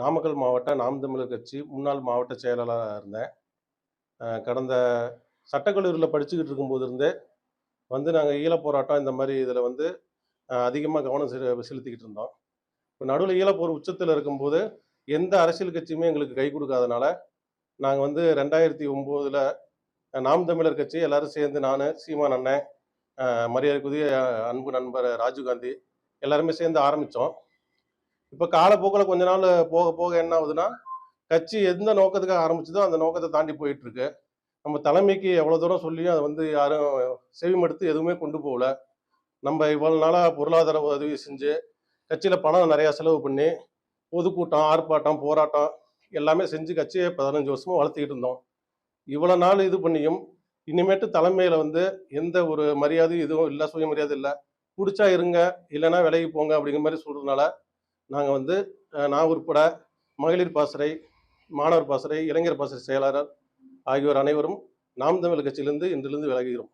நாமக்கல் மாவட்ட நாம் தமிழர் கட்சி முன்னாள் மாவட்ட செயலாளராக இருந்தேன். கடந்த சட்டக்கல்லூரியில் படிச்சுக்கிட்டு இருக்கும்போது இருந்தே வந்து நாங்கள் ஈழப் போராட்டம் இந்த மாதிரி இதில் வந்து அதிகமாக கவனம் செலுத்திக்கிட்டு இருந்தோம். இப்போ நடுவில் ஈழப்போர் உச்சத்தில் இருக்கும்போது எந்த அரசியல் கட்சியுமே எங்களுக்கு கை கொடுக்காதனால நாங்கள் வந்து ரெண்டாயிரத்தி ஒம்போதில் நாம் தமிழர் கட்சி எல்லாரும் சேர்ந்து நான் சீமான் அண்ணன் மரியாதைக்குரிய அன்பு நண்பர் ராஜீவ்காந்தி எல்லாருமே சேர்ந்து ஆரம்பித்தோம் இப்போ காலப்போக்கில் கொஞ்ச நாள் போக போக என்ன ஆகுதுன்னா கட்சி எந்த நோக்கத்துக்காக ஆரம்பிச்சதோ அந்த நோக்கத்தை தாண்டி போயிட்டு இருக்கு நம்ம தலைமைக்கு எவ்வளோ தூரம் சொல்லியும் அதை வந்து யாரும் செவிமடுத்து எதுவுமே கொண்டு போகல. நம்ம இவ்வளோ நாளாக பொருளாதார உதவி செஞ்சு கட்சியில் பணம் நிறையா செலவு பண்ணி பொதுக்கூட்டம் ஆர்ப்பாட்டம் போராட்டம் எல்லாமே செஞ்சு கட்சியை பதினஞ்சு வருஷமும் வளர்த்துக்கிட்டு இருந்தோம். இவ்வளோ நாள் இது பண்ணியும் இனிமேட்டு தலைமையில் வந்து எந்த ஒரு மரியாதையும் இதுவும் இல்லை சுயமரியாதை இல்லை. பிடிச்சா இருங்க இல்லைன்னா விலகி போங்க அப்படிங்கிற மாதிரி சொல்கிறதுனால நாங்கள் வந்து நான் உட்பட மகளிர் பாசறை மாணவர் பாசறை இளைஞர் பாசறை செயலாளர் ஆகியோர் அனைவரும் நாம் தமிழ் கட்சியிலிருந்து இன்றிலிருந்து விலகுகிறோம்.